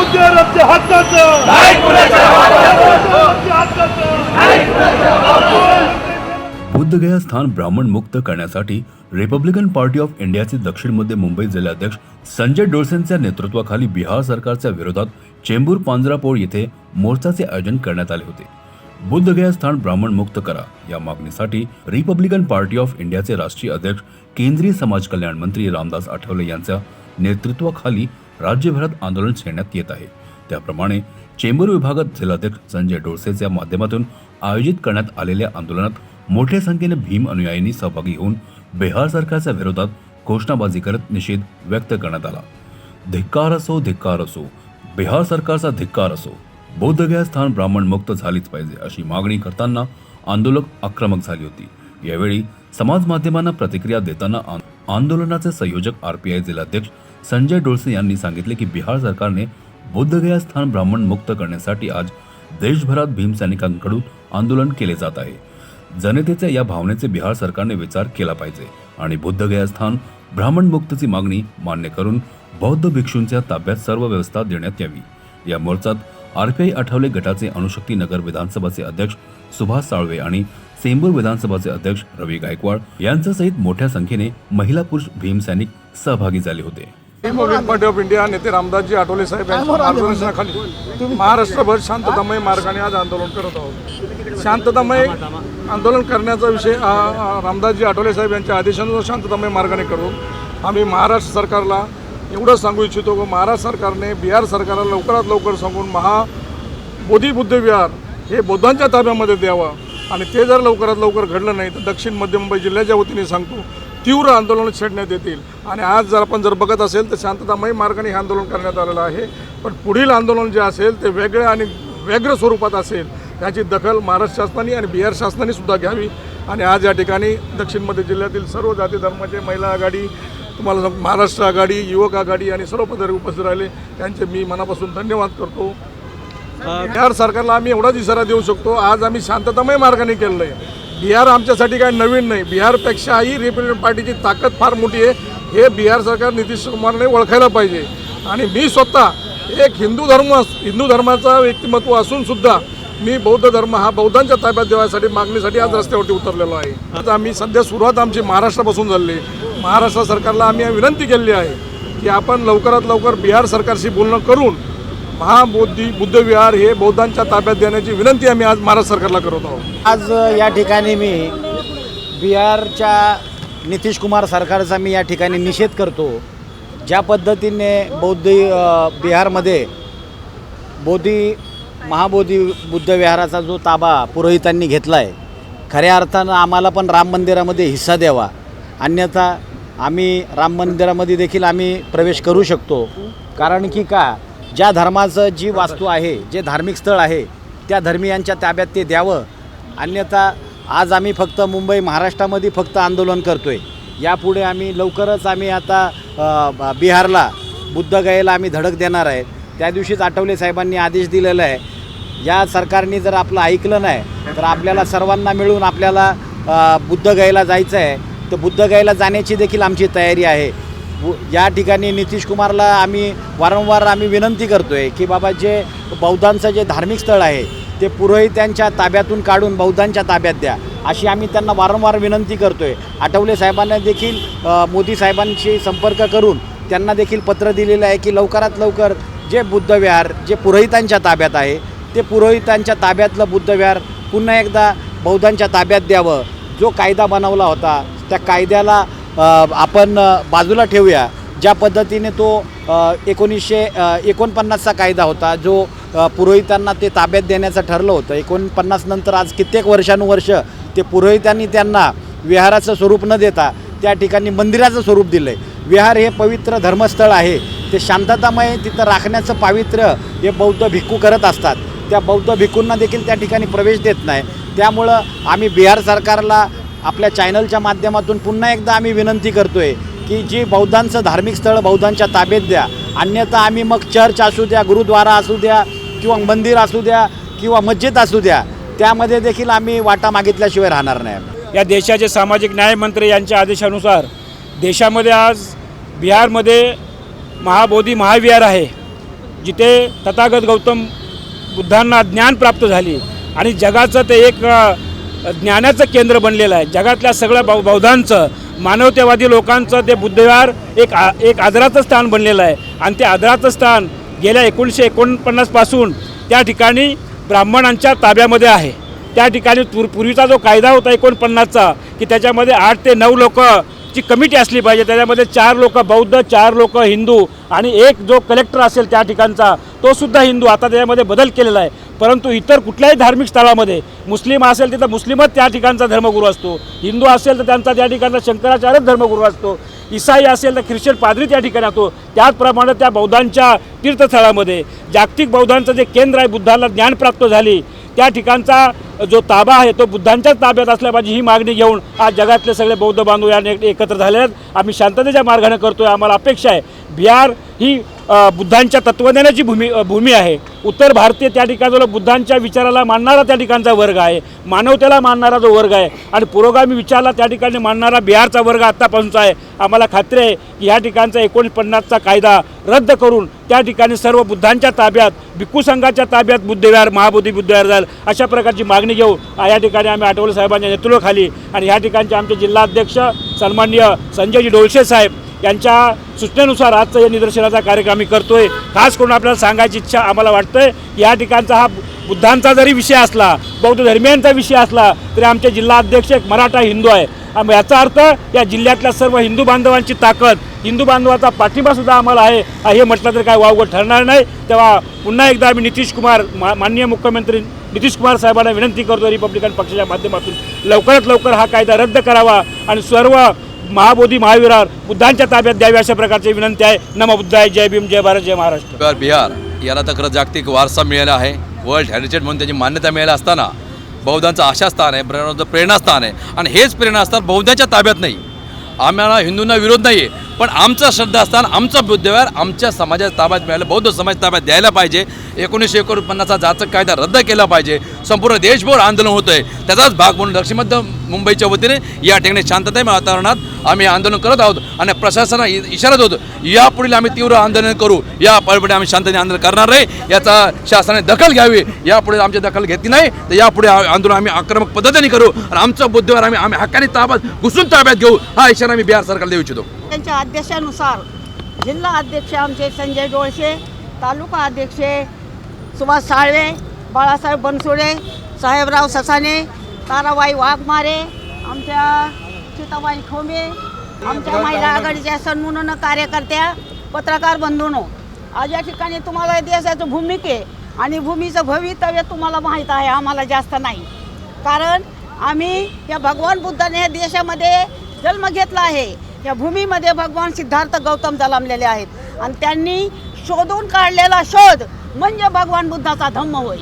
उद्योगाच्या हक्काचं बुद्धगया स्थान ब्राह्मण मुक्त करण्यासाठी रिपब्लिकन पार्टी ऑफ इंडियाचे दक्षिण मध्य मुंबई जिल्हाध्यक्ष संजय डोळसेंच्या नेतृत्वाखाली बिहार सरकारच्या विरोधात चेंबूर पांजरापोळ येथे मोर्चाचे आयोजन करण्यात आले होते. बुद्धगया स्थान ब्राह्मण मुक्त करा. या मागणीसाठी रिपब्लिकन पार्टी ऑफ इंडियाचे राष्ट्रीय अध्यक्ष केंद्रीय समाज कल्याण मंत्री रामदास आठवले यांच्या नेतृत्वाखाली राज्यभरात आंदोलन छेडण्यात येत आहे. त्याप्रमाणे चेंबूर विभागात जिल्हाध्यक्ष संजय डोळसेच्या माध्यमातून आयोजित करण्यात आलेल्या आंदोलनात मोठ्या संख्येने भीम अनुयायींनी सहभागी होऊन बिहार सरकारच्या विरोधात घोषणाबाजी करत निषेध व्यक्त करण्यात आला. धिक्कार असो धिक्कार असो. बिहार सरकारचा धिक्कार असो. बौद्धगया स्थान ब्राह्मण मुक्त झालीच पाहिजे अशी मागणी करताना आंदोलक आक्रमक झाली होती. यावेळी समाज माध्यमांना प्रतिक्रिया देताना आंदोलनाचे संयोजक आरपीआय जिल्हाध्यक्ष संजय डोळसे यांनी सांगितले की बिहार सरकारने बौद्धगया स्थान ब्राह्मण मुक्त करण्यासाठी आज देशभरात भीमसैनिकांकडून आंदोलन केले जात आहे. जनतेच्या या भावनेचे बिहार सरकारने विचार केला पाहिजे आणि बुद्धगया स्थान ब्राह्मण मुक्तची मागणी मान्य करून बौद्ध भिक्षूंच्या ताब्यात सर्व व्यवस्था देण्यात यावी. या मोर्चात आरपीआय आठवले गटाचे अणुशक्ती नगर विधानसभाचे अध्यक्ष सुभाष साळवे आणि सेंबूर विधानसभाचे अध्यक्ष रवी गायकवाड यांच्यासहित मोठ्या संख्येने महिला पुरुष भीमसैनिक सहभागी झाले होते. रिपब्लिक पार्टी ऑफ इंडिया नेते रामदासजी आठवले साहेब यांच्या मार्गदर्शनाखाली महाराष्ट्रभर शांततामय मार्गाने आज आंदोलन करत आहोत. शांततामय आंदोलन करण्याचा विषय रामदासजी आठवले साहेब यांच्या आदेशानुसार शांततामय मार्गाने करू. आम्ही महाराष्ट्र सरकारला एवढंच सांगू इच्छितो की महाराष्ट्र सरकारने बिहार सरकारला लवकरात लवकर सांगून महा बोधी बुद्धविहार हे बौद्धांच्या ताब्यामध्ये द्यावं. आणि ते जर लवकरात लवकर घडलं नाही तर दक्षिण मध्य मुंबई जिल्ह्याच्या वतीने सांगतो तीव्र आंदोलन छेडण्यात येतील. आणि आज जर आपण जर बघत असेल तर शांततामय मार्गाने हे आंदोलन करण्यात आलेलं आहे. पण पुढील आंदोलन जे असेल ते वेगळ्या आणि व्यग्र स्वरूपात असेल याची दखल महाराष्ट्र शासनाने आणि बिहार शासनाने सुद्धा घ्यावी. आणि आज या ठिकाणी दक्षिण मध्य जिल्ह्यातील सर्व जाती धर्माचे महिला आघाडी तुम्हाला महाराष्ट्र आघाडी युवक आघाडी आणि सर्व पदाधिकारी उपस्थित राहिले त्यांचे मी मनापासून धन्यवाद करतो. बिहार सरकारला आम्ही एवढाच इशारा देऊ शकतो आज आम्ही शांततामय मार्गाने केलेलं आहे बिहार आमच्यासाठी काही नवीन नाही बिहारपेक्षाही रिपब्लिकन पार्टीची ताकद फार मोठी आहे हे बिहार सरकार नितीश कुमारने ओळखायला पाहिजे. आणि मी स्वतः एक हिंदू धर्म हिंदू धर्माचा व्यक्तिमत्व असून सुद्धा मी बौद्ध धर्म हा बौद्धांच्या ताब्यात देण्यासाठी मागणीसाठी आज रस्त्यावरती उतरलेलो आहे. आज आम्ही सध्या सुरुवात आमची महाराष्ट्रापासून झाली. महाराष्ट्र सरकारला आम्ही विनंती केली आहे की आपण लवकरात लवकर बिहार सरकारशी बोलणं करून महाबोधी बुद्धविहार हे बौद्धांच्या ताब्यात देण्याची विनंती आम्ही आज महाराष्ट्र सरकारला करत आहोत. आज या ठिकाणी मी बिहारच्या नितीश कुमार सरकारचा मी या ठिकाणी निषेध करतो. ज्या पद्धतीने बौद्ध बिहारमध्ये बोधी महाबोधी बुद्धविहाराचा जो ताबा पुरोहितांनी घेतला आहे खऱ्या अर्थानं आम्हाला पण राम मंदिरामध्ये हिस्सा द्यावा. अन्यथा आम्ही राम मंदिरामध्ये देखील आम्ही प्रवेश करू शकतो. कारण की का ज्या धर्माचं जी वास्तू आहे जे धार्मिक स्थळ आहे त्या धर्मियांच्या ताब्यात ते द्यावं. अन्यथा आज आम्ही फक्त मुंबई महाराष्ट्रामध्ये फक्त आंदोलन करतो आहे यापुढे आम्ही लवकरच आम्ही आता बिहारला बुद्धगयेला आम्ही धडक देणार आहे. त्या दिवशीच आठवले साहेबांनी आदेश दिलेला आहे. या सरकारने जर आपलं ऐकलं नाही तर आपल्याला सर्वांना मिळून आपल्याला बुद्धगयेला जायचं आहे. तर बुद्धगयेला जाण्याची देखील आमची तयारी आहे. व- या ठिकाणी नितीश कुमारला आम्ही वारंवार आम्ही विनंती करतो आहे की बाबा जे बौद्धांचं जे धार्मिक स्थळ आहे ते पुरोहितांच्या ताब्यातून काढून बौद्धांच्या ताब्यात द्या. अशी आम्ही त्यांना वारंवार विनंती करतो आहे आठवले साहेबांना देखील मोदी साहेबांशी संपर्क करून त्यांना देखील पत्र दिलेलं आहे की लवकरात लवकर जे बुद्धविहार जे पुरोहितांच्या ताब्यात आहे ते पुरोहितांच्या ताब्यातलं बुद्धविहार पुन्हा एकदा बौद्धांच्या ताब्यात द्यावं. जो कायदा बनवला होता त्या कायद्याला आपण बाजूला ठेवूया. ज्या पद्धतीने तो एकोणीसशे एकोणपन्नासचा कायदा होता जो पुरोहितांना ते ताब्यात देण्याचं ठरलं होतं. एकोणपन्नास नंतर आज कित्येक वर्षानुवर्ष ते पुरोहितांनी त्यांना विहाराचं स्वरूप न देता त्या ठिकाणी मंदिराचं स्वरूप दिलं आहे विहार हे पवित्र धर्मस्थळ आहे. ते शांततामय तिथं राखण्याचं पावित्र्य हे बौद्ध भिक्खू करत असतात. त्या बौद्ध भिक्खूंना देखील त्या ठिकाणी प्रवेश देत नाही. त्यामुळं आम्ही बिहार सरकारला आपल्या चॅनलच्या माध्यमातून पुन्हा एकदा आम्ही विनंती करतो आहे की जी बौद्धांचं धार्मिक स्थळ बौद्धांच्या ताब्यात द्या. अन्यथा आम्ही मग चर्च असू द्या गुरुद्वारा असू द्या किंवा मंदिर असू द्या किंवा मस्जिद असू द्या त्यामध्ये देखील आम्ही वाटा मागितल्याशिवाय राहणार नाही या देशाचे सामाजिक न्यायमंत्री यांच्या आदेशानुसार देशामध्ये आज बिहारमध्ये महाबोधी महाविहार आहे जिथे तथागत गौतम बुद्धांना ज्ञान प्राप्त झाली. आणि जगाचं ते एक ज्ञानाचं केंद्र बनलेलं आहे. जगातल्या सगळ्या बौ बौद्धांचं मानवतेवादी लोकांचं ते बुद्धविहार एक आ एक आदराचं स्थान बनलेलं आहे. आणि ते आदराचं स्थान गेल्या एकोणीसशे एकोणपन्नासपासून त्या ठिकाणी ब्राह्मणांच्या ताब्यामध्ये आहे. त्या ठिकाणी पूर पूर्वीचा जो कायदा होता एकोणपन्नासचा की त्याच्यामध्ये आठ ते नऊ लोक ची कमिटी असली पाहिजे. त्याच्यामध्ये चार लोक बौद्ध चार लोक हिंदू आणि एक जो कलेक्टर असेल त्या ठिकाणचा तो सुद्धा हिंदू. आता त्याच्यामध्ये बदल केलेला आहे. परंतु इतर कुठल्याही धार्मिक स्थळामध्ये मुस्लिम असेल तिथं मुस्लिमच त्या ठिकाणचा धर्मगुरू असतो. हिंदू असेल तर त्यांचा त्या ठिकाणचा शंकराचार्यच धर्मगुरू असतो. इसाई असेल तर ख्रिश्चन पादरी त्या ठिकाणी असतो. त्याचप्रमाणे त्या बौद्धांच्या तीर्थस्थळामध्ये जागतिक बौद्धांचं जे केंद्र आहे बुद्धाला ज्ञान प्राप्त झाली त्या ठिकाणचा जो ताबा आहे तो बुद्धांच्याच ताब्यात असल्या पाहिजे ही मागणी घेऊन आज जगातले सगळे बौद्ध बांधव या एकत्र झाले आहेत. आम्ही शांततेच्या मार्गाने करतोय. आम्हाला अपेक्षा आहे. बिहार ही बुद्धांच्या तत्त्वज्ञानाची भूमी भूमी आहे. उत्तर भारतीय त्या ठिकाणचा बुद्धांच्या विचाराला मानणारा त्या ठिकाणचा वर्ग आहे. मानवतेला मानणारा जो वर्ग आहे आणि पुरोगामी विचाराला त्या ठिकाणी मानणारा बिहारचा वर्ग आत्तापासूनचा आहे. आम्हाला खात्री आहे की ह्या ठिकाणचा एकोणीस पन्नासचा कायदा रद्द करून त्या ठिकाणी सर्व बुद्धांच्या ताब्यात भिक्खू संघाच्या ताब्यात बुद्धविहार महाबोधी बुद्धविहार जाईल. अशा प्रकारची मागणी घेऊ या ठिकाणी आम्ही आठवले साहेबांच्या नेतृत्वाखाली आणि ह्या ठिकाणचे आमचे जिल्हाध्यक्ष सन्माननीय संजयजी डोळशे साहेब यांच्या सूचनेनुसार आजचा या निदर्शनाचा कार्यक्रम आम्ही करतोय. खास करून आपल्याला सांगायची इच्छा आम्हाला वाटतंय या ठिकाणचा हा बुद्धांचा जरी विषय असला बौद्ध धर्मियांचा विषय असला तरी आमचे जिल्हा अध्यक्ष एक मराठा हिंदू आहे. याचा अर्थ या जिल्ह्यातल्या सर्व हिंदू बांधवांची ताकद हिंदू बांधवाचा पाठिंबा सुद्धा आम्हाला आहे. हे म्हटलं तर काय वावगं ठरणार नाही. तेव्हा पुन्हा एकदा आम्ही नितीश कुमार मा माननीय मुख्यमंत्री नितीश कुमार साहेबांना विनंती करतो रिपब्लिकन पक्षाच्या माध्यमातून लवकरात लवकर हा कायदा रद्द करावा आणि सर्व महाबोधी महावीरार बुद्धांच्या ताब्यात द्यावी अशा प्रकारची विनंती आहे. नम बुद्धाय जय भीम जय भारत जय महाराष्ट्र. बिहार याला तर खरं जागतिक वारसा मिळाला आहे. वर्ल्ड हेरिटेज म्हणून त्याची मान्यता मिळाली असताना बौद्धांचं आशास्थान आहे प्रेरणाचं प्रेरणास्थान आहे. आणि हेच प्रेरणास्थान बौद्धांच्या ताब्यात नाही. आम्हाला हिंदूंना विरोध नाही आहे पण आमचं श्रद्धास्थान आमचा बुद्धविहार आमच्या समाजाच्या ताब्यात मिळालं. बौद्ध समाज ताब्यात द्यायला पाहिजे. एकोणीसशे एकोणपन्नासचा जाचक कायदा रद्द केला पाहिजे. संपूर्ण देशभर आंदोलन होतं आहे त्याचाच भाग म्हणून दक्षिण मध्य मुंबईच्या वतीने या ठिकाणी शांततामय वातावरणात आम्ही आंदोलन करत आहोत आणि प्रशासनाला इशारा देतो यापुढील आम्ही तीव्र आंदोलन करू. या पळपुढे आम्ही शांततेने आंदोलन करणार नाही. याचा शासनाने दखल घ्यावी. यापुढे आमची दखल घेतली नाही. तर यापुढे आंदोलन आम्ही आक्रमक पद्धतीने करू. आणि आमचं बुद्धीवर आम्ही आम्ही हक्काने ताब्यात घुसून ताब्यात घेऊ. हा इशारा आम्ही बिहार सरकारला देऊ इच्छितो. त्यांच्या आदेशानुसार जिल्हा अध्यक्ष आमचे संजय डोळसे तालुका अध्यक्ष सुभाष साळवे बाळासाहेब बनसोडे साहेबराव ससाने ताराबाई वाघमारे आमच्या सीताबाई खोंबे आमच्या महिला आघाडीच्या सन्मुन कार्यकर्त्या पत्रकार बंधूनो आज या ठिकाणी तुम्हाला देशाचं भूमिके आणि भूमीचं भवितव्य तुम्हाला माहीत आहे आम्हाला जास्त नाही. कारण आम्ही या भगवान बुद्धाने या देशामध्ये जन्म घेतला आहे. या भूमीमध्ये भगवान सिद्धार्थ गौतम जन्मलेले आहेत. आणि त्यांनी शोधून काढलेला शोध म्हणजे भगवान बुद्धाचा धम्म होय.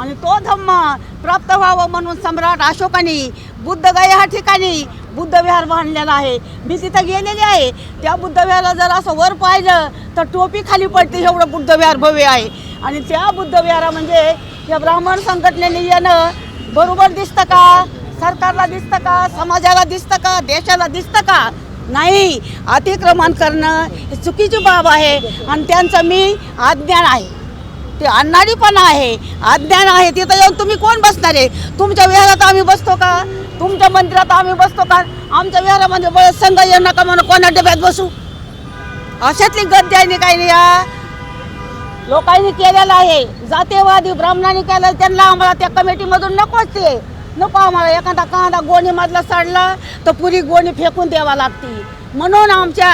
आणि तो धम्म प्राप्त व्हावं म्हणून सम्राट अशोकाने बुद्धगया ह्या ठिकाणी बुद्धविहार बांधलेला आहे. मी तिथं गेलेली आहे. त्या बुद्धविहाराला जर असं वर पाहिलं तर टोपी खाली पडते एवढं बुद्धविहार भव्य आहे. आणि त्या बुद्धविहारा म्हणजे या ब्राह्मण संघटनेने येणं बरोबर दिसतं का? सरकारला दिसतं का? समाजाला दिसतं का? देशाला दिसतं का? नाही. अतिक्रमण करणं ही चुकीची बाब आहे. आणि त्यांचं मी अज्ञान आहे. ते अन्नाडीपणा आहे अज्ञान आहे तिथं येऊन तुम्ही कोण बसणार आहे? तुमच्या विहारात आम्ही बसतो का? तुमच्या मंदिरात आम्ही बसतो का? आमच्या विहारामध्ये बळत संघ येऊ नका म्हणून कोणा डब्यात बसू? अशातली गद्दी आहे काही नाही या लोकांनी केलेलं आहे. जातेवादी ब्राह्मणांनी केलं त्यांना आम्हाला त्या कमिटीमधून नकोच ते नको आम्हाला. एखादा कांदा गोणीमधला सडला तर पुरी गोणी फेकून द्यावा लागती. म्हणून आमच्या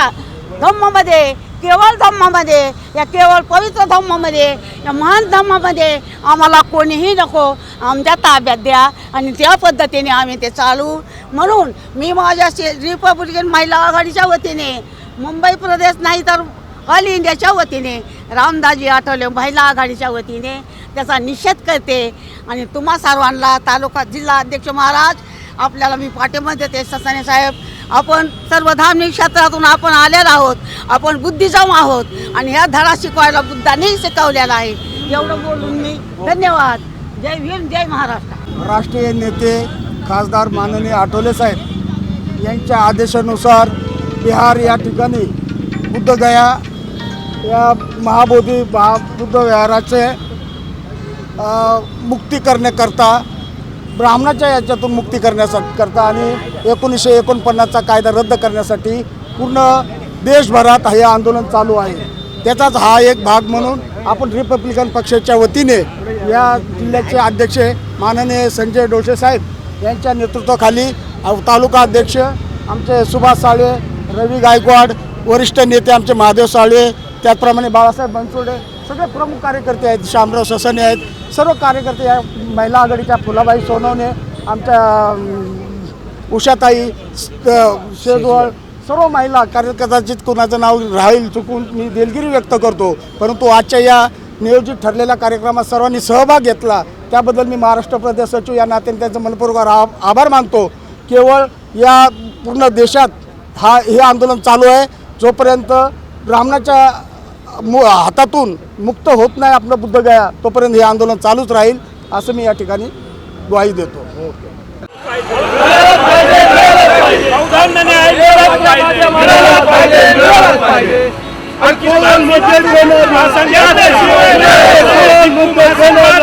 धम्ममध्ये केवळ धम्मामध्ये या केवळ पवित्र धम्मामध्ये या महान धम्मामध्ये आम्हाला कोणीही नको. आमच्या ताब्यात द्या आणि त्या पद्धतीने आम्ही ते चालू. म्हणून मी माझ्या रिपब्लिकन महिला आघाडीच्या वतीने मुंबई प्रदेश नाही तर ऑल इंडियाच्या वतीने रामदाजी आठवले महिला आघाडीच्या वतीने त्याचा निषेध करते. आणि तुम्हा सर्वांना तालुका जिल्हा अध्यक्ष महाराज आपल्याला मी पाठिंबा देते. ससाने साहेब आपण सर्व धार्मिक क्षेत्रातून आपण आलेलो आहोत आपण बुद्धिजम आहोत आणि ह्या धडा शिकवायला बुद्धांनी शिकवलेला आहे. एवढं बोलून मी धन्यवाद. जय भीम जय महाराष्ट्र. राष्ट्रीय नेते खासदार माननीय आठवले साहेब यांच्या आदेशानुसार बिहार या ठिकाणी बुद्धगया या महाबोधी महा बुद्ध विहाराचे मुक्ती करण्याकरता ब्राह्मणाच्या याच्यातून मुक्ती करण्यासाठी करता आणि एकोणीसशे एकोणपन्नासचा कायदा रद्द करण्यासाठी पूर्ण देशभरात हे आंदोलन चालू आहे. त्याचाच हा एक भाग म्हणून आपण रिपब्लिकन पक्षाच्या वतीने या जिल्ह्याचे अध्यक्ष माननीय संजय डोसे साहेब यांच्या नेतृत्वाखाली तालुका अध्यक्ष आमचे सुभाष साळे रवी गायकवाड वरिष्ठ नेते आमचे महादेव साळवे त्याचप्रमाणे बाळासाहेब बनसोडे सगळे प्रमुख कार्यकर्ते आहेत शामराव ससने आहेत सर्व कार्यकर्ते या महिला आघाडीच्या फुलाबाई सोनवणे आमच्या उषाताई शेजवळ सर्व महिला कार्यकर्त्याची कोणाचं नाव राहील चुकून मी दिलगिरी व्यक्त करतो. परंतु आजच्या या नियोजित ठरलेल्या कार्यक्रमात सर्वांनी सहभाग घेतला. त्याबद्दल मी महाराष्ट्र प्रदेश सचिव या नात्याने त्यांचं मनपूर्वक आभार मानतो. केवळ या पूर्ण देशात हा हे आंदोलन चालू आहे. जोपर्यंत ब्राह्मणाच्या मु हातातून मुक्त होत नाही आपलं बुद्धगया तोपर्यंत हे आंदोलन चालूच राहील असं मी या ठिकाणी ग्वाही देतो. हक्काचं न्याय मिळाला पाहिजे. मुंबईत होणार हा संजय आदेश. मुंबईत होणार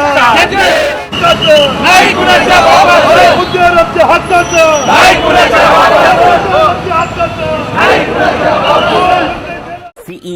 नाही कुणाच्या बापाचं. मुद्द्यावरच्या हक्काचं नाही कुणाच्या